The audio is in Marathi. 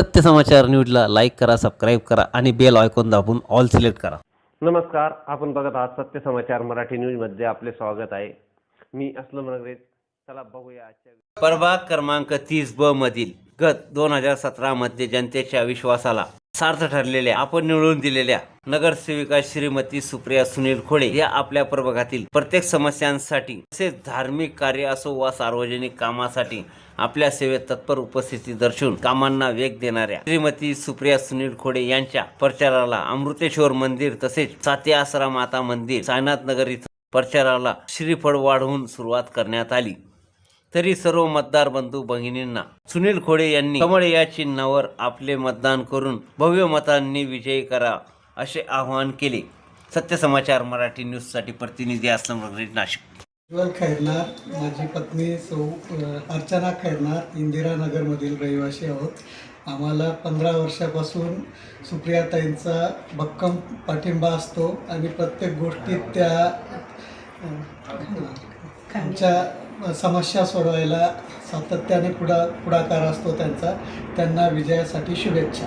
सत्य समाचार न्यूजला लाईक करा सबस्क्राईब करा आणि बेल आयकॉन दाबून ऑल सिलेक्ट करा. नमस्कार आपण बघत आहात सत्य समाचार मराठी न्यूजमध्ये आपले स्वागत आहे. मी असलम नगरे चला बघूया आजच्या प्रभाग क्रमांक तीस ब मधील गत दोन हजार सतरा मध्ये जनतेच्या विश्वासाला सार्थ ठरलेल्या आपण निवडून दिलेल्या नगरसेविका श्रीमती सुप्रिया सुनील खोडे या आपल्या प्रभागातील प्रत्येक समस्यांसाठी तसेच धार्मिक कार्य असो वा सार्वजनिक कामासाठी आपल्या सेवेत तत्पर उपस्थिती दर्शवून कामांना वेग देणाऱ्या श्रीमती सुप्रिया सुनील खोडे यांच्या प्रचाराला अमृतेश्वर मंदिर तसेच साते आसरा माता मंदिर सायनाथ नगर इथं प्रचाराला श्रीफळ वाढवून सुरुवात करण्यात आली. तरी सर्व मतदार बंधू भगिनींना सुनील खोडे यांनी कमळ या चिन्हावर आपले मतदान करून भव्य मतांनी विजयी करा. असे आवाहन केले. सत्य समाचार मराठी न्यूजसाठी प्रतिनिधी असलम रगरे, नाशिक. उज्ज्वल खैरनार माझी पत्नी सौ अर्चना खैरनार इंदिरानगरमधील रहिवासी आहोत. आम्हाला पंधरा वर्षापासून सुप्रियाताईंचा भक्कम पाठिंबा असतो आणि प्रत्येक गोष्टीत त्या त्यांच्या आमच्या समस्या सोडवायला सातत्याने पुढा पुढाकार असतो त्यांचा. त्यांना विजयासाठी शुभेच्छा.